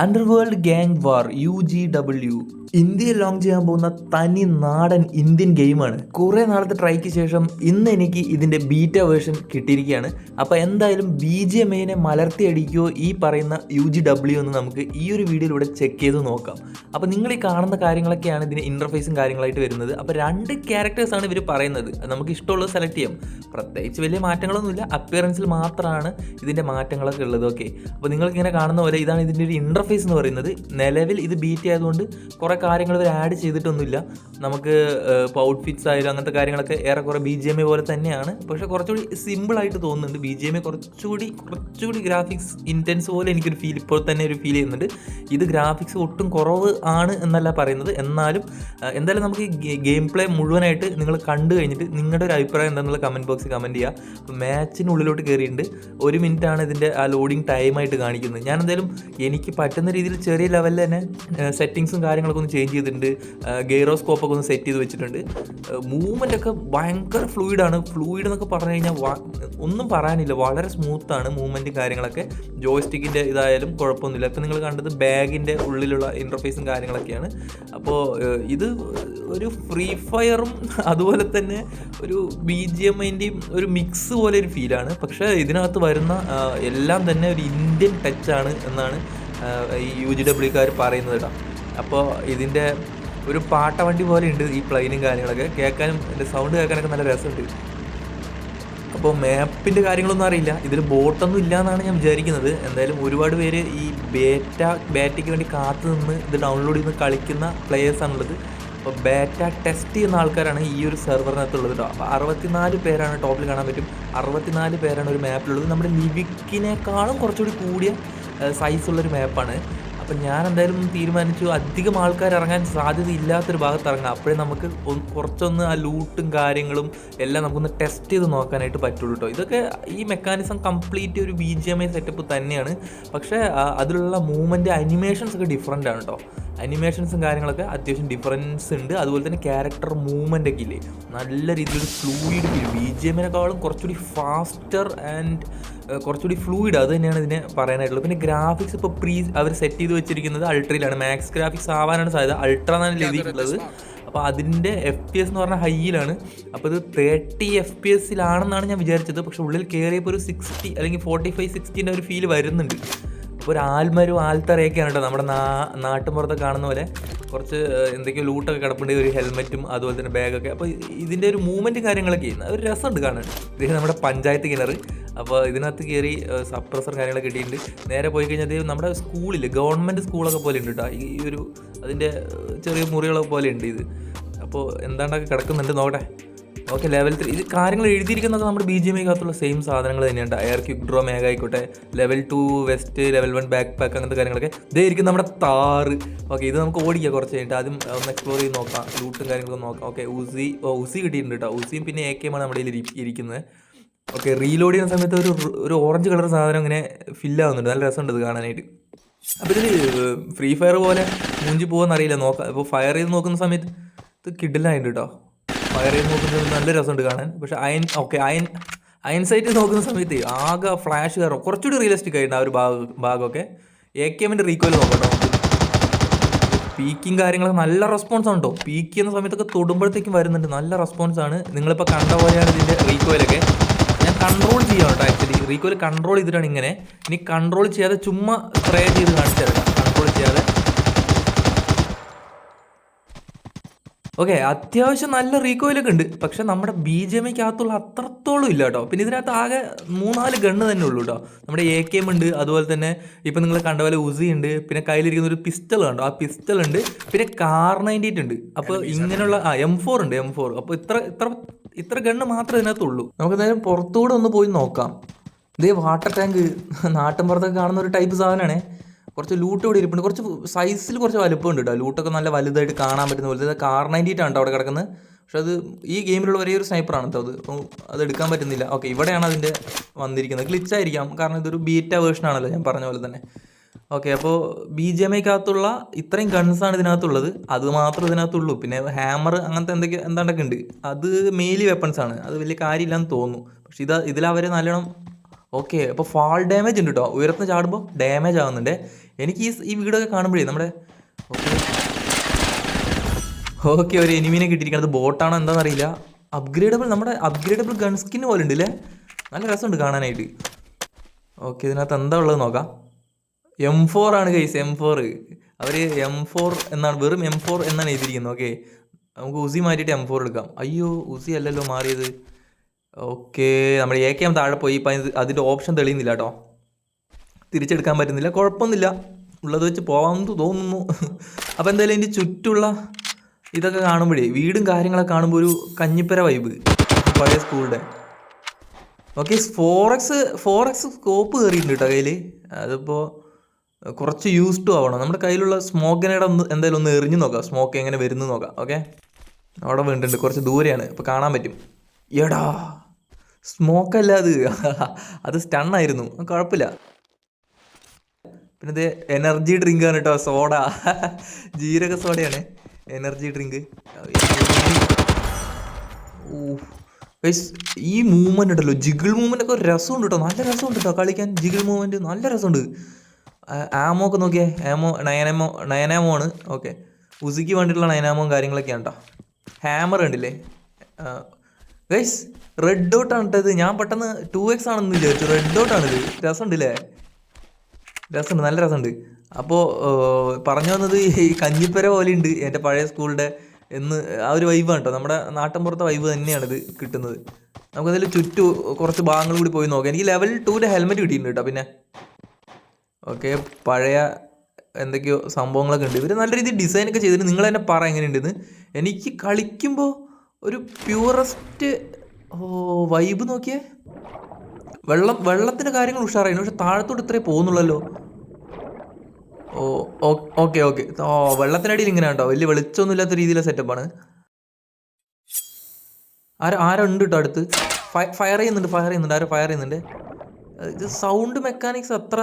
Underworld gang war U G W ഇന്ത്യയിൽ launch ചെയ്യാൻ പോകുന്ന തനി നാടൻ ഇന്ത്യൻ ഗെയിമാണ് കുറേ നാളത്തെ ട്രൈക്ക് ശേഷം ഇന്ന് എനിക്ക് ഇതിന്റെ ബീറ്റ വേർഷൻ കിട്ടിയിരിക്കുകയാണ്. അപ്പോൾ എന്തായാലും ബി ജി എം ഐനെ മലർത്തിയടിക്കുകയോ ഈ പറയുന്ന യു ജി ഡബ്ല്യു എന്ന് നമുക്ക് ഈ ഒരു വീഡിയോയിലൂടെ ചെക്ക് ചെയ്ത് നോക്കാം. അപ്പോൾ നിങ്ങൾ ഈ കാണുന്ന കാര്യങ്ങളൊക്കെയാണ് ഇതിന് ഇന്റർഫേസും കാര്യങ്ങളായിട്ട് വരുന്നത്. അപ്പോൾ രണ്ട് ക്യാരക്ടേഴ്സാണ് ഇവർ പറയുന്നത്. നമുക്ക് ഇഷ്ടമുള്ളത് സെലക്ട് ചെയ്യാം. പ്രത്യേകിച്ച് വലിയ മാറ്റങ്ങളൊന്നുമില്ല. അപ്പിയറൻസിൽ മാത്രമാണ് ഇതിന്റെ മാറ്റങ്ങളൊക്കെ ഉള്ളത്. ഓക്കെ അപ്പോൾ നിങ്ങൾക്കിങ്ങനെ കാണുന്ന പോലെ ഇതാണ് ഇതിന്റെ ഒരു ഇന്റർഫേസ് എന്ന് പറയുന്നത് നിലവിൽ ഇത് ബീറ്റ് ആയതുകൊണ്ട് കുറേ കാര്യങ്ങൾ ഇവർ ആഡ് ചെയ്തിട്ടൊന്നുമില്ല. നമുക്ക് ഇപ്പോൾ ഔട്ട്ഫിറ്റ്സ് ആയാലും അങ്ങനത്തെ കാര്യങ്ങളൊക്കെ ഏറെക്കുറെ ബി ജി എം എ പോലെ തന്നെയാണ്. പക്ഷേ കുറച്ചുകൂടി സിമ്പിളായിട്ട് തോന്നുന്നുണ്ട്. ബി ജി എം എ കുറച്ചുകൂടി കുറച്ചുകൂടി ഗ്രാഫിക്സ് ഇന്റൻസ് പോലെ എനിക്കൊരു ഫീൽ ഇപ്പോൾ തന്നെ ഒരു ഫീൽ ചെയ്യുന്നുണ്ട്. ഇത് ഗ്രാഫിക്സ് ഒട്ടും കുറവ് ആണ് എന്നല്ല പറയുന്നത്. എന്നാലും എന്തായാലും നമുക്ക് ഈ ഗെയിം പ്ലേ മുഴുവനായിട്ട് നിങ്ങൾ കണ്ടു കഴിഞ്ഞിട്ട് നിങ്ങളുടെ ഒരു അഭിപ്രായം എന്താണെന്നുള്ള കമന്റ് ബോക്സിൽ കമന്റ് ചെയ്യുക മാച്ചിനുള്ളിലോട്ട് കയറിയിട്ടുണ്ട് ഒരു മിനിറ്റാണ് ഇതിന്റെ ആ ലോഡിങ് ടൈമായിട്ട് കാണിക്കുന്നത്. ഞാൻ എന്തായാലും എനിക്ക് പറ്റുന്ന രീതിയിൽ ചെറിയ ലെവലിൽ തന്നെ സെറ്റിങ്സും കാര്യങ്ങളൊക്കെ ഒന്ന് ചേഞ്ച് ചെയ്തിട്ടുണ്ട്. ഗെയറോസ്കോപ്പൊക്കെ ഒന്ന് സെറ്റ് ചെയ്ത് വെച്ചിട്ടുണ്ട്. മൂവ്മെന്റ് ഒക്കെ ഭയങ്കര ഫ്ലൂയിഡാണ് ഫ്ലൂയിഡ് എന്നൊക്കെ പറഞ്ഞു കഴിഞ്ഞാൽ ഒന്നും പറയാനില്ല. വളരെ സ്മൂത്താണ് മൂവ്മെന്റും കാര്യങ്ങളൊക്കെ. ജോയ്സ്റ്റിക്കിന്റെ ഇതായാലും കുഴപ്പമൊന്നുമില്ല. ഇപ്പം നിങ്ങൾ കണ്ടത് ബാഗിന്റെ ഉള്ളിലുള്ള ഇന്റർഫേസും കാര്യങ്ങളൊക്കെയാണ്. അപ്പോൾ ഇത് ഒരു ഫ്രീ ഫയറും അതുപോലെ തന്നെ ഒരു ബി ജി എം ഐന്റെയും ഒരു മിക്സ് പോലെ ഒരു ഫീലാണ് പക്ഷേ ഇതിനകത്ത് വരുന്ന എല്ലാം തന്നെ ഒരു ഇന്ത്യൻ ടച്ചാണ് എന്നാണ് ഈ യു ജി ഡബ്ല്യുക്കാർ പറയുന്നത് കേട്ടോ അപ്പോൾ ഇതിന്റെ ഒരു പാട്ടവണ്ടി പോലെ ഉണ്ട് ഈ പ്ലെയിനും കാര്യങ്ങളൊക്കെ. കേൾക്കാനും എന്റെ സൗണ്ട് കേൾക്കാനൊക്കെ നല്ല രസമുണ്ട്. അപ്പോൾ മാപ്പിന്റെ കാര്യങ്ങളൊന്നും അറിയില്ല. ഇതിൽ ബോട്ടൊന്നും ഇല്ല എന്നാണ് ഞാൻ വിചാരിക്കുന്നത്. എന്തായാലും ഒരുപാട് പേര് ഈ ബേറ്റ ബാറ്റയ്ക്ക് വേണ്ടി കാത്തു നിന്ന് ഇത് ഡൗൺലോഡ് ചെയ്ത് കളിക്കുന്ന പ്ലേയേഴ്സാണുള്ളത്. അപ്പോൾ ബാറ്റ ടെസ്റ്റ് ചെയ്യുന്ന ആൾക്കാരാണ് ഈ ഒരു സെർവറിനകത്തുള്ളത് കേട്ടോ അപ്പോൾ അറുപത്തിനാല് പേരാണ് ടോപ്പിൽ കാണാൻ പറ്റും. അറുപത്തിനാല് പേരാണ് ഒരു മാപ്പിലുള്ളത്. നമ്മുടെ ലിവിക്കിനേക്കാളും കുറച്ചുകൂടി കൂടിയ സൈസുള്ളൊരു മാപ്പാണ് അപ്പം ഞാൻ എന്തായാലും തീരുമാനിച്ചു അധികം ആൾക്കാർ ഇറങ്ങാൻ സാധ്യത ഇല്ലാത്തൊരു ഭാഗത്ത് ഇറങ്ങാം അപ്പോഴേ നമുക്ക് കുറച്ചൊന്ന് ആ ലൂട്ടും കാര്യങ്ങളും എല്ലാം നമുക്കൊന്ന് ടെസ്റ്റ് ചെയ്ത് നോക്കാനായിട്ട് പറ്റുള്ളൂ കേട്ടോ ഇതൊക്കെ ഈ മെക്കാനിസം കംപ്ലീറ്റ് ഒരു B G M I setup തന്നെയാണ്. പക്ഷേ അതിലുള്ള മൂവ്മെന്റ് അനിമേഷൻസ് ഒക്കെ ഡിഫറെന്റ് ആണ് കേട്ടോ അനിമേഷൻസും കാര്യങ്ങളൊക്കെ അത്യാവശ്യം ഡിഫറൻസ് ഉണ്ട്. അതുപോലെ തന്നെ ക്യാരക്ടർ മൂവ്മെന്റ് ഒക്കെ ഇല്ലേ? നല്ല രീതിയിൽ ഫ്ലൂയിഡ് ഫീൽ ബി ജി എമ്മിനെക്കാളും കുറച്ചുകൂടി ഫാസ്റ്റർ ആൻഡ് കുറച്ചുകൂടി ഫ്ലൂയിഡ് അത് തന്നെയാണ് ഇതിനെ പറയാനായിട്ടുള്ളത്. പിന്നെ ഗ്രാഫിക്സ് ഇപ്പോൾ പ്രീ അവർ സെറ്റ് ചെയ്ത് വെച്ചിരിക്കുന്നത് അൾട്രയിലാണ്. മാക്സ് ഗ്രാഫിക്സ് ആവാനാണ് സാധ്യത. അൾട്ര എന്നാണ് എഴുതിയിട്ടുള്ളത്. അപ്പോൾ അതിന്റെ എഫ് പി എസ് എന്ന് പറഞ്ഞാൽ ഹൈയിലാണ്. അപ്പോൾ ഇത് തേർട്ടി എഫ് പി എസിലാണെന്നാണ് ഞാൻ വിചാരിച്ചത്. പക്ഷേ ഉള്ളിൽ കയറിയപ്പോൾ ഒരു സിക്സ്റ്റി അല്ലെങ്കിൽ ഫോർട്ടി ഫൈവ് സിക്സ്റ്റീന്റെ ഒരു ഫീൽ വരുന്നുണ്ട്. അപ്പോൾ ഒരു ആൽമരും ആൽത്തറയൊക്കെയാണ് കേട്ടോ നമ്മുടെ നാ നാട്ടുമ്പുറത്ത് കാണുന്ന പോലെ. കുറച്ച് എന്തൊക്കെയോ ലൂട്ടൊക്കെ കിടപ്പുണ്ട് ഒരു ഹെൽമെറ്റും അതുപോലെ തന്നെ ബാഗൊക്കെ. അപ്പോൾ ഇതിന്റെ ഒരു മൂവ്മെന്റും കാര്യങ്ങളൊക്കെ ഒരു രസമുണ്ട് കാണാൻ. ഇത് നമ്മുടെ പഞ്ചായത്ത് കിണർ. അപ്പോൾ ഇതിനകത്ത് കയറി സപ്രസർ കാര്യങ്ങളൊക്കെ കിട്ടിയിട്ടുണ്ട്. നേരെ പോയി കഴിഞ്ഞാൽ അത് നമ്മുടെ സ്കൂളിൽ ഗവൺമെന്റ് സ്കൂളൊക്കെ പോലെ ഉണ്ട് കേട്ടോ ഈ ഒരു അതിന്റെ ചെറിയ മുറികളൊക്കെ പോലെ ഉണ്ട് ഇത്. അപ്പോൾ എന്താണ്ടൊക്കെ കിടക്കുന്നുണ്ട് നോക്കട്ടെ. ഓക്കെ ലെവൽ ത്രീ ഇത് കാര്യങ്ങൾ എഴുതിയിരിക്കുന്നതൊക്കെ നമ്മുടെ ബി ജി എം ഐക്കകത്തുള്ള സെയിം സാധനങ്ങൾ തന്നെയാണ്. എയർ ക്യുക്ക് ഡ്രോ മേഘ ആയിക്കോട്ടെ. Level two vest level one backpack അങ്ങനത്തെ കാര്യങ്ങളൊക്കെ. ഇതേ ഇരിക്കും നമ്മുടെ താറ് ഓക്കെ ഇത് നമുക്ക് ഓടിക്കാം കുറച്ച് കഴിഞ്ഞിട്ട്. ആദ്യം ഒന്ന് എക്സ്പ്ലോർ ചെയ്ത് നോക്കാം. ലൂട്ടും കാര്യങ്ങളൊക്കെ നോക്കാം. ഓക്കെ ഉസി ഓ ഉസി കിട്ടിയിട്ടുണ്ട് കേട്ടോ ഉസിയും പിന്നെ എ കെയുമാണ് നമ്മുടെ ഇരി- ഇരിക്കുന്നത്. ഓക്കെ റീലോഡ് ചെയ്യുന്ന സമയത്ത് ഒരു ഒരു ഓറഞ്ച് കളർ സാധനം ഇങ്ങനെ ഫില്ലാവുന്നുണ്ട് നല്ല രസമുണ്ട് ഇത് കാണാനായിട്ട്. അപ്പോൾ ഇതിൽ ഫ്രീ ഫയർ പോലെ മൂഞ്ചി പോകുമെന്നറിയില്ല നോക്കാം. ഇപ്പോൾ ഫയർ ചെയ്ത് നോക്കുന്ന സമയത്ത് ഇത് കിഡിലായിട്ട് കേട്ടോ ഫയർ ചെയ്ത് നോക്കുന്നത് നല്ല രസമുണ്ട് കാണാൻ. പക്ഷേ iron okay iron iron sight നോക്കുന്ന സമയത്ത് ആകെ ഫ്ലാഷ് കയറും. കുറച്ചുകൂടി റിയലിസ്റ്റിക് ആയിട്ട് ആ ഒരു ഭാഗം ഭാഗമൊക്കെ. എ കെ എമ്മിന്റെ റീക്കോയിൽ നോക്കട്ടോ. പീക്കിങ് കാര്യങ്ങളൊക്കെ നല്ല റെസ്പോൺസ് ഉണ്ടോ പീക്ക് ചെയ്യുന്ന സമയത്തൊക്കെ തൊടുമ്പോഴത്തേക്കും വരുന്നുണ്ട് നല്ല റെസ്പോൺസ് ആണ്. നിങ്ങളിപ്പോൾ കണ്ട പോലെയാണ് ഇതിന്റെ റീക്കോയിലൊക്കെ ഞാൻ കൺട്രോൾ ചെയ്യാം കേട്ടോ ആക്ച്വലി റീക്കോയിൽ കൺട്രോൾ ചെയ്തിട്ടാണ് ഇങ്ങനെ. ഇനി കൺട്രോൾ ചെയ്യാതെ ചുമ്മാ സ്പ്രേ ചെയ്ത് കാണിച്ചു തരാം കൺട്രോൾ ചെയ്യാതെ ഓക്കെ അത്യാവശ്യം നല്ല റീകോയിലൊക്കെ ഉണ്ട്. പക്ഷെ നമ്മുടെ ബി ജെ എമ്മയ്ക്കകത്തുള്ള അത്രത്തോളം ഇല്ല കേട്ടോ. പിന്നെ ഇതിനകത്ത് ആകെ മൂന്നാൽ ഗണ്ണ് തന്നെ ഉള്ളൂ കേട്ടോ. നമ്മുടെ എ കെ എം ഉണ്ട് അതുപോലെ തന്നെ ഇപ്പം നിങ്ങൾ കണ്ട പോലെ ഉസി ഉണ്ട് പിന്നെ കയ്യിലിരിക്കുന്ന ഒരു പിസ്റ്റൾ കണ്ടോ? ആ പിസ്റ്റൾ ഉണ്ട് പിന്നെ കാർ നയന്റി എയ്റ്റ് ഉണ്ട്. അപ്പോൾ ഇങ്ങനെയുള്ള ആ എം ഫോർ ഉണ്ട് എം ഫോർ അപ്പോൾ ഇത്ര ഇത്ര ഇത്ര ഗണ്ണ് മാത്രമേ ഇതിനകത്തുള്ളൂ. നമുക്ക് എന്തായാലും പുറത്തുകൂടെ ഒന്ന് പോയി നോക്കാം. ഇതേ വാട്ടർ ടാങ്ക് നാട്ടിൻ പുറത്തൊക്കെ കാണുന്ന ഒരു ടൈപ്പ് സാധനമാണേ കുറച്ച് ലൂട്ട് ഇവിടെ ഇരിപ്പുണ്ട്. കുറച്ച് സൈസിൽ കുറച്ച് വലുപ്പമുണ്ട് കേട്ടോ ലൂട്ടൊക്കെ നല്ല വലുതായിട്ട് കാണാൻ പറ്റുന്ന പോലെ. കാർ നയന്റീറ്റ് ആണ് കേട്ടോ അവിടെ കിടക്കുന്നത്. പക്ഷെ അത് ഈ ഗെയിമിലുള്ള ഒരേ ഒരു സ്നൈപ്പറാണ് അത്. അപ്പം അത് എടുക്കാൻ പറ്റുന്നില്ല. ഓക്കെ ഇവിടെയാണ് അതിന്റെ വന്നിരിക്കുന്നത്. ക്ലിച്ചായിരിക്കാം കാരണം ഇതൊരു ബീറ്റ വേർഷൻ ആണല്ലോ ഞാൻ പറഞ്ഞ പോലെ തന്നെ. ഓക്കെ അപ്പോൾ ബി ജി എം ഐക്കകത്തുള്ള ഇത്രയും ഗൺസാണ് ഇതിനകത്തുള്ളത്. അത് മാത്രം ഇതിനകത്തുള്ളൂ. പിന്നെ ഹാമർ അങ്ങനത്തെ എന്തൊക്കെ എന്താണ്ടൊക്കെ ഉണ്ട്. അത് മെയിലി വെപ്പൺസ് ആണ്. അത് വലിയ കാര്യമില്ലാന്ന് തോന്നുന്നു. പക്ഷെ ഇത് ഇതിലവർ നല്ലോണം ഓക്കെ അപ്പോൾ ഫാൾ ഡാമേജ് ഉണ്ട് കേട്ടോ ഉയരത്തിന് ചാടുമ്പോൾ ഡാമേജ് ആവുന്നുണ്ട്. എനിക്ക് ഈ ഈ വീടൊക്കെ കാണുമ്പോഴേ നമ്മുടെ ഓക്കെ. ഒരു എനിമീനെ കിട്ടിയിരിക്കുന്നത് ബോട്ടാണോ എന്താണെന്ന് അറിയില്ല അപ്ഗ്രേഡബിൾ നമ്മുടെ അപ്ഗ്രേഡബിൾ ഗൺ സ്കിൻ പോലെ ഉണ്ട് അല്ലേ നല്ല രസമുണ്ട് കാണാനായിട്ട്. ഓക്കെ ഇതിനകത്ത് എന്താ ഉള്ളത് നോക്കാം. എം ഫോർ ആണ് കൈസ് എം ഫോർ അവർ എം ഫോർ എന്നാണ് വെറും എം ഫോർ എന്നാണ് എഴുതിയിരിക്കുന്നത്. ഓക്കെ നമുക്ക് ഉസി മാറ്റിയിട്ട് എം ഫോർ എടുക്കാം. അയ്യോ ഉസി അല്ലല്ലോ മാറിയത്. ഓക്കെ നമ്മൾ എ കെ എം താഴെ പോയി ഇപ്പം അതിന്റെ ഓപ്ഷൻ തെളിയുന്നില്ല കേട്ടോ തിരിച്ചെടുക്കാൻ പറ്റുന്നില്ല കുഴപ്പമൊന്നുമില്ല ഉള്ളത് വെച്ച് പോകാമെന്ന് തോന്നുന്നു. അപ്പോൾ എന്തായാലും ഇതിന്റെ ചുറ്റുള്ള ഇതൊക്കെ കാണുമ്പോഴേ വീടും കാര്യങ്ങളൊക്കെ കാണുമ്പോൾ ഒരു കഞ്ഞിപ്പര വൈബ് പഴയ സ്കൂളിന്റെ ഓക്കെ ഫോർ എക്സ് സ്കോപ്പ് കയറിയിട്ടുണ്ട് കേട്ടോ കയ്യിൽ അതിപ്പോൾ കുറച്ച് യൂസ് ടു ആവണം. നമ്മുടെ കയ്യിലുള്ള സ്മോക്കിനിടെ ഒന്ന് എന്തായാലും ഒന്ന് എറിഞ്ഞു നോക്കാം. സ്മോക്ക് എങ്ങനെ വരുന്നു നോക്കാം. ഓക്കെ അവിടെ വീണ്ടുണ്ട് കുറച്ച് ദൂരെയാണ്. ഇപ്പോൾ കാണാൻ പറ്റും. എടാ! സ്മോക്ക് അല്ല അത്. അത് സ്റ്റണ്ണായിരുന്നു കുഴപ്പമില്ല. പിന്നെ ഇത് എനർജി ഡ്രിങ്ക് ആണ് കേട്ടോ സോഡ. ജീരക സോഡയാണ്. Energy drink. ഈ മൂവ്മെന്റ് ഉണ്ടല്ലോ ജിഗിൾ മൂവ്മെന്റ് ഒക്കെ രസമുണ്ട് കേട്ടോ നല്ല രസമുണ്ട് കേട്ടോ കളിക്കാൻ. ജിഗിൾ മൂവ്മെന്റ് നല്ല രസമുണ്ട്. ആമോ ഒക്കെ നോക്കിയേ ആമോ നയനാമോ നയനാമോ ആണ്. ഓക്കെ. ഉസിക്ക് വേണ്ടിയിട്ടുള്ള നയനാമോ കാര്യങ്ങളൊക്കെയാണ് കേട്ടോ. ഹാമർ ഉണ്ടല്ലേ ഗൈസ് റെഡ് ഡോട്ട് ആണ് ഇത് ഞാൻ പെട്ടെന്ന് ടു എക്സ് ആണെന്ന് വിചാരിച്ചു. റെഡ് ഡോട്ട് ആണിത്. രസമുണ്ടല്ലേ? രസമുണ്ട്. നല്ല രസമുണ്ട്. അപ്പോൾ പറഞ്ഞു വന്നത് ഈ കഞ്ഞിപ്പര ഉണ്ട് എന്റെ പഴയ സ്കൂളിന്റെ എന്ന് ആ ഒരു വൈബാണ് കേട്ടോ നമ്മുടെ നാട്ടിൻപുറത്തെ വൈബ് തന്നെയാണിത് കിട്ടുന്നത്. നമുക്കതിൽ ചുറ്റു കുറച്ച് ഭാഗങ്ങൾ കൂടി പോയി നോക്കാം. എനിക്ക് ലെവൽ ടൂന്റെ ഹെൽമെറ്റ് കിട്ടിയിട്ടുണ്ട് കേട്ടോ പിന്നെ. ഓക്കെ പഴയ എന്തൊക്കെയോ സംഭവങ്ങളൊക്കെ ഉണ്ട്. ഇവർ നല്ല രീതിയിൽ ഡിസൈനൊക്കെ ചെയ്തിട്ടുണ്ട്. നിങ്ങൾ തന്നെ പറ എങ്ങനെയുണ്ടെന്ന്. എനിക്ക് കളിക്കുമ്പോൾ ഒരു പ്യൂറസ്റ്റ് വൈബ് നോക്കിയേ. വെള്ളം വെള്ളത്തിന്റെ കാര്യങ്ങൾ ഉഷാറായിരുന്നു പക്ഷെ താഴത്തോട്ട് ഇത്രേ പോകുന്നുള്ളല്ലോ. ഓ ഓക്കെ ഓക്കെ. ഓ വെള്ളത്തിനടിയിൽ ഇങ്ങനെ ഉണ്ടോ വലിയ വെളിച്ചമൊന്നും ഇല്ലാത്ത രീതിയിലെ സെറ്റപ്പാണ്. ആരോ ആരോ ഉണ്ട് കേട്ടോ അടുത്ത്. ഫയർ ചെയ്യുന്നുണ്ട് ഫയർ ചെയ്യുന്നുണ്ട്. ആരോ ഫയർ ചെയ്യുന്നുണ്ട്. ഇത് സൗണ്ട് മെക്കാനിക്സ് അത്ര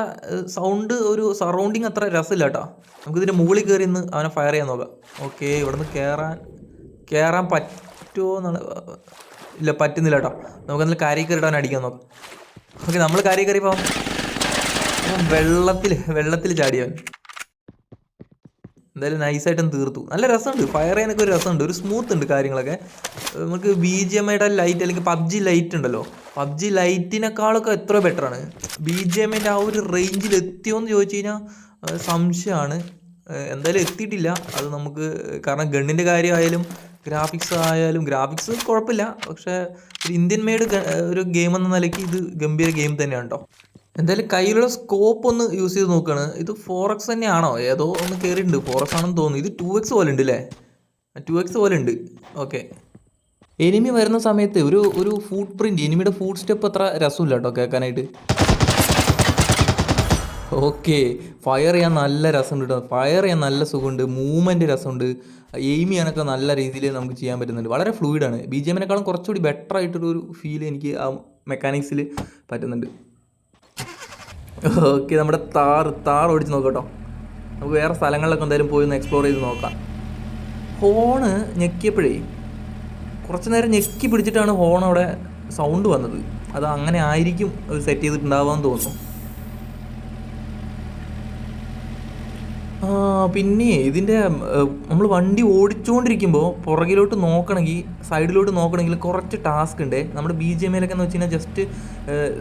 സൗണ്ട് ഒരു സറൗണ്ടിങ് അത്ര രസമില്ല കേട്ടോ നമുക്ക് ഇതിന്റെ മുകളിൽ കയറി നിന്ന് അവനെ ഫയർ ചെയ്യാൻ നോക്കാം. ഓക്കെ ഇവിടെ നിന്ന് കയറാൻ കയറാൻ പറ്റുമോ എന്നാണ് ഇല്ല പറ്റുന്നില്ല കേട്ടോ. നമുക്ക് എന്തെങ്കിലും കാര്യ കയറിയിട്ട് അവനെ അടിക്കാൻ നോക്കാം ഓക്കെ നമ്മൾ കാര്യ കയറി പോവാം വെള്ളത്തിൽ വെള്ളത്തിൽ ചാടിയവൻ. എന്തായാലും നൈസായിട്ടും തീർത്തു. നല്ല രസമുണ്ട്. ഫയർ ചെയ്യാനൊക്കെ ഒരു രസമുണ്ട്. ഒരു സ്മൂത്ത് ഉണ്ട് കാര്യങ്ങളൊക്കെ. നമുക്ക് ബി ജി എം ഐയുടെ ലൈറ്റ് അല്ലെങ്കിൽ പബ്ജി ലൈറ്റ് ഉണ്ടല്ലോ. പബ്ജി ലൈറ്റിനേക്കാളൊക്കെ എത്ര ബെറ്ററാണ് ബി ജി എം ഐന്റെ ആ ഒരു റേഞ്ചിൽ എത്തിയോ എന്ന് ചോദിച്ചു കഴിഞ്ഞാൽ സംശയമാണ്. എന്തായാലും എത്തിയിട്ടില്ല. അത് നമുക്ക് കാരണം ഗണ്ണിന്റെ കാര്യമായാലും ഗ്രാഫിക്സ് ആയാലും ഗ്രാഫിക്സ് കുഴപ്പമില്ല. പക്ഷെ ഒരു ഇന്ത്യൻ മെയ്ഡ് ഒരു ഗെയിം എന്ന നിലയ്ക്ക് ഇത് ഗംഭീര ഗെയിം തന്നെയാണ് കേട്ടോ എന്തായാലും കയ്യിലുള്ള സ്കോപ്പ് ഒന്ന് യൂസ് ചെയ്ത് നോക്കുകയാണ് ഇത് ഫോർ എക്സ് തന്നെയാണോ? ഏതോ ഒന്ന് കയറിയിട്ടുണ്ട് ഫോർ എക്സ് ആണെന്ന് തോന്നുന്നു. ഇത് ടു എക്സ് പോലെ ഉണ്ട് അല്ലേ ടു എക്സ് പോലെ ഉണ്ട്. ഓക്കെ എനിമി വരുന്ന സമയത്ത് ഒരു ഒരു ഫുഡ് പ്രിന്റ് എനിമിയുടെ ഫുഡ് സ്റ്റെപ്പ് അത്ര രസമില്ല കേട്ടോ കേൾക്കാനായിട്ട്. ഓക്കെ ഫയർ ചെയ്യാൻ നല്ല രസമുണ്ട് കേട്ടോ. ഫയർ ചെയ്യാൻ നല്ല സുഖമുണ്ട്. മൂവ്മെന്റ് രസമുണ്ട്. എയിം ചെയ്യാനൊക്കെ നല്ല രീതിയിൽ നമുക്ക് ചെയ്യാൻ പറ്റുന്നുണ്ട്. വളരെ ഫ്ലൂയിഡാണ് ബി ജി എമ്മിനേക്കാളും കുറച്ചുകൂടി ബെറ്റർ ആയിട്ടുള്ളൊരു ഫീൽ എനിക്ക് ആ മെക്കാനിക്സിൽ പറ്റുന്നുണ്ട്. ഓക്കെ നമ്മുടെ താർ താർ ഓടിച്ച് നോക്കട്ടോ. നമുക്ക് വേറെ സ്ഥലങ്ങളിലൊക്കെ എന്തായാലും പോയി ഒന്ന് എക്സ്പ്ലോർ ചെയ്ത് നോക്കാം. ഹോണ് ഞെക്കിയപ്പോഴേ കുറച്ച് നേരം ഞെക്കി പിടിച്ചിട്ടാണ് ഹോൺ അവിടെ സൗണ്ട് വന്നത്. അത് അങ്ങനെ ആയിരിക്കും സെറ്റ് ചെയ്തിട്ടുണ്ടാവാമെന്ന് തോന്നുന്നു ആ പിന്നെ ഇതിന്റെ നമ്മൾ വണ്ടി ഓടിച്ചുകൊണ്ടിരിക്കുമ്പോൾ പുറകിലോട്ട് നോക്കണമെങ്കിൽ സൈഡിലോട്ട് നോക്കണമെങ്കിൽ കുറച്ച് ടാസ്ക് ഉണ്ട് നമ്മുടെ ബി ജി എം എയിലൊക്കെ എന്ന് വെച്ച് കഴിഞ്ഞാൽ ജസ്റ്റ്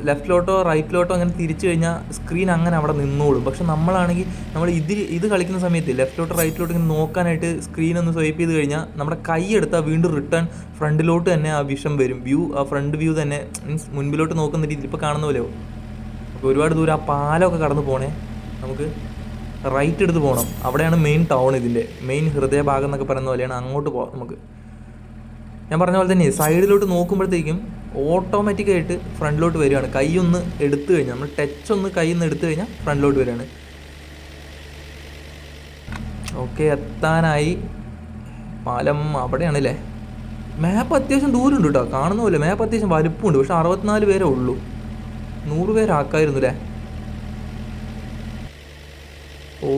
ലെഫ്റ്റിലോട്ടോ റൈറ്റിലോട്ടോ അങ്ങനെ തിരിച്ചു കഴിഞ്ഞാൽ സ്ക്രീൻ അങ്ങനെ അവിടെ നിന്നോളും. പക്ഷെ നമ്മളാണെങ്കിൽ നമ്മൾ ഇതിൽ ഇത് കളിക്കുന്ന സമയത്ത് ലെഫ്റ്റിലോട്ടോ റൈറ്റിലോട്ടോ ഇങ്ങനെ നോക്കാനായിട്ട് സ്ക്രീൻ ഒന്ന് സ്വൈപ്പ് ചെയ്ത് കഴിഞ്ഞാൽ നമ്മുടെ കൈ എടുത്താൽ വീണ്ടും റിട്ടേൺ ഫ്രണ്ടിലോട്ട് തന്നെ ആ വിഷം വരും. വ്യൂ ആ ഫ്രണ്ട് വ്യൂ തന്നെ മീൻസ് മുൻപിലോട്ട് നോക്കുന്ന രീതിയിൽ ഇപ്പോൾ കാണുന്ന പോലെയോ അപ്പോൾ ഒരുപാട് ദൂരം ആ പാലമൊക്കെ കടന്നു പോണേ നമുക്ക്. റൈറ്റ് എടുത്ത് പോകണം അവിടെയാണ് മെയിൻ ടൗൺ ഇതിന്റെ. മെയിൻ ഹൃദയഭാഗം എന്നൊക്കെ പറയുന്ന പോലെയാണ് അങ്ങോട്ട് പോകാം നമുക്ക്. ഞാൻ പറഞ്ഞ പോലെ തന്നെ സൈഡിലോട്ട് നോക്കുമ്പോഴത്തേക്കും ഓട്ടോമാറ്റിക്കായിട്ട് ഫ്രണ്ടിലോട്ട് വരികയാണ്. കൈ ഒന്ന് എടുത്തു കഴിഞ്ഞാൽ നമ്മൾ ടച്ച് ഒന്ന് കൈ ഒന്ന് എടുത്തു കഴിഞ്ഞാൽ ഫ്രണ്ടിലോട്ട് വരികയാണ്. ഓക്കെ എത്താനായി. പാലം അവിടെയാണല്ലേ മാപ്പ് അത്യാവശ്യം ദൂരമുണ്ട് കേട്ടോ. കാണുന്ന പോലെ മാപ്പ് അത്യാവശ്യം വലുപ്പമുണ്ട്. പക്ഷെ അറുപത്തിനാല് പേരേ ഉള്ളൂ. നൂറ് പേരാക്കായിരുന്നു അല്ലേ? ഓ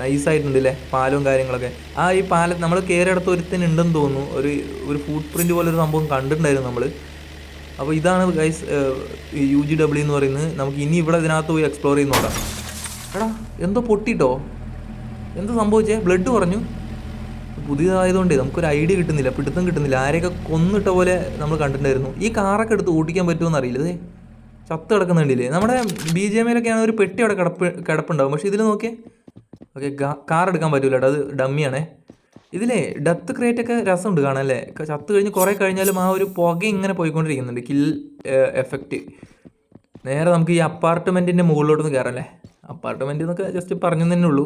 നൈസായിട്ടുണ്ട് അല്ലേ പാലവും കാര്യങ്ങളൊക്കെ. ആ ഈ പാല നമ്മൾ കയറിയടത്ത് ഒരുത്തൻ ഉണ്ടെന്ന് തോന്നുന്നു. ഒരു ഒരു ഫുട് പ്രിന്റ് പോലെ ഒരു സംഭവം കണ്ടിട്ടുണ്ടായിരുന്നു നമ്മൾ അപ്പോൾ ഇതാണ് ഗൈസ് യു ജി ഡബ്ല്യു എന്ന് പറയുന്നത്. നമുക്ക് ഇനി ഇവിടെ ഇതിനകത്ത് പോയി എക്സ്പ്ലോർ ചെയ്ത് നോക്കാം. എടാ എന്തോ പൊട്ടിട്ടോ? എന്തോ സംഭവിച്ചേ? ബ്ലഡ് കുറഞ്ഞു. പുതിയതായതുകൊണ്ട് നമുക്കൊരു ഐഡിയ കിട്ടുന്നില്ല പിടുത്തം കിട്ടുന്നില്ല. ആരെയൊക്കെ കൊന്നിട്ട പോലെ നമ്മൾ കണ്ടിട്ടുണ്ടായിരുന്നു. ഈ കാറൊക്കെ എടുത്ത് ഓടിക്കാൻ പറ്റുമോ അറിയില്ല ചത്ത് കിടക്കുന്നുണ്ടില്ലേ നമ്മുടെ ബി ജെ എമ്മിലൊക്കെയാണ് ഒരു പെട്ടി അവിടെ കിടപ്പ് കിടപ്പുണ്ടാവും. പക്ഷേ ഇതിൽ നോക്കിയേ ഓക്കെ കാർ എടുക്കാൻ പറ്റൂല അത് ഡമ്മിയാണേ ഇതിലേ ഡെത്ത് ക്രിയേറ്റ് ഒക്കെ രസമുണ്ട് കാണാൻ അല്ലേ? ചത്ത് കഴിഞ്ഞ് കുറേ കഴിഞ്ഞാലും ആ ഒരു പുക ഇങ്ങനെ പോയിക്കൊണ്ടിരിക്കുന്നുണ്ട്. കിൽ എഫക്റ്റ് നേരെ നമുക്ക് ഈ അപ്പാർട്ട്മെന്റിന്റെ മുകളിലോട്ടൊന്ന് കയറല്ലേ അപ്പാർട്ട്മെന്റ് എന്നൊക്കെ ജസ്റ്റ് പറഞ്ഞു തന്നെ ഉള്ളൂ.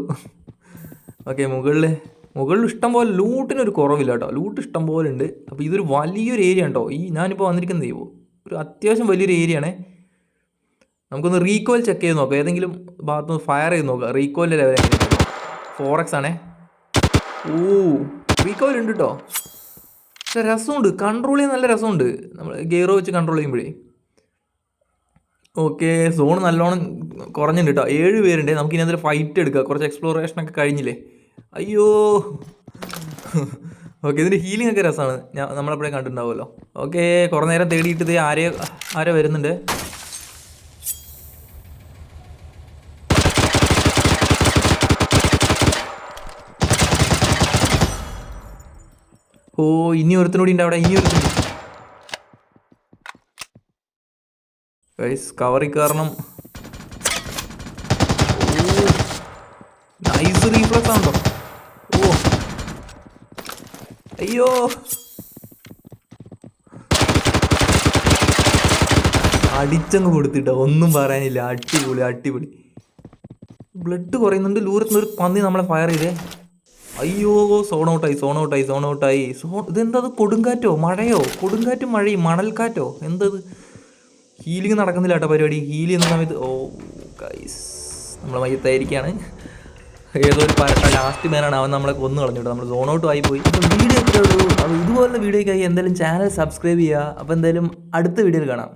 ഓക്കെ മുകളിൽ മുകളിൽ ഇഷ്ടം പോലെ ലൂട്ടിനൊരു കുറവില്ല കേട്ടോ. ലൂട്ട് ഇഷ്ടം പോലെ ഉണ്ട്. അപ്പോൾ ഇതൊരു വലിയൊരു ഏരിയ ഉണ്ടോ ഈ ഞാനിപ്പോൾ വന്നിരിക്കുന്നത് ഒരു അത്യാവശ്യം വലിയൊരു ഏരിയ ആണേ. നമുക്കൊന്ന് റീകോയിൽ ചെക്ക് ചെയ്ത് നോക്കാം. ഏതെങ്കിലും ഭാഗത്തുനിന്ന് ഫയർ ചെയ്ത് നോക്കാം. റീകോയിന്റെ ലെവൽ ഫോർ എക്സ് ആണേ. ഓ റീകോയിൽ ഉണ്ട് കേട്ടോ പക്ഷേ രസമുണ്ട്. കൺട്രോൾ ചെയ്യാൻ നല്ല രസമുണ്ട്. നമ്മൾ ഗിയറോ വെച്ച് കൺട്രോൾ ചെയ്യുമ്പോഴേ. ഓക്കെ സോൺ നല്ലോണം കുറഞ്ഞിട്ടുണ്ട് കേട്ടോ ഏഴ് പേരുണ്ട്. നമുക്ക് ഇനി അതിൽ ഫൈറ്റ് എടുക്കാം. കുറച്ച് എക്സ്പ്ലോറേഷൻ ഒക്കെ കഴിഞ്ഞില്ലേ? അയ്യോ. ഓക്കെ ഇതിന്റെ ഹീലിംഗ് ഒക്കെ രസമാണ്. ഞാൻ നമ്മളെപ്പോഴേ കണ്ടിട്ടുണ്ടാവുമല്ലോ. ഓക്കെ കുറേ നേരം തേടിയിട്ട് ഇത് ആരെ ആരെ വരുന്നുണ്ട് ഓ ഇനി ഒരുത്തിനൂടി ഉണ്ട് അവിടെ ഇനി ഒരു കവറി കാരണം നൈസ് റീഫ്ലക്സ് ഓ അയ്യോ. അടിച്ചങ്ങ് കൊടുത്തിട്ടോ ഒന്നും പറയാനില്ല. അടിപൊളി അടിപൊളി. ബ്ലഡ് കുറയുന്നുണ്ട്. ലൂരത്തുനിന്ന് ഒരു പന്നി നമ്മളെ ഫയർ ചെയ്തേ. അയ്യോ സോൺ ഔട്ടായി സോൺ ഔട്ടായി സോൺ ഔട്ടായി സോ ഇതെന്താ കൊടുങ്കാറ്റോ? മഴയോ? കൊടുങ്കാറ്റും മഴയും മണൽക്കാറ്റോ? എന്തത്? ഹീലിംഗ് നടക്കുന്നില്ല കേട്ടോ പരിപാടി. ഹീൽ ചെയ്യുന്ന സമയത്ത് ഓ ഗൈസ് നമ്മൾ മയത്തായിരിക്കുകയാണ് ഏതോ ഒരു പരട്ട ലാസ്റ്റ് മേനാണ് അവൻ നമ്മളെ കൊന്നു കളഞ്ഞു നമ്മൾ സോൺ ഔട്ട് ആയി പോയി. അപ്പോൾ വീഡിയോ എത്രയേ ഉള്ളൂ അപ്പോൾ ഇതുപോലുള്ള വീഡിയോയ്ക്കായി എന്തായാലും ചാനൽ സബ്സ്ക്രൈബ് ചെയ്യുക. അപ്പോൾ എന്തായാലും അടുത്ത വീഡിയോയിൽ കാണാം.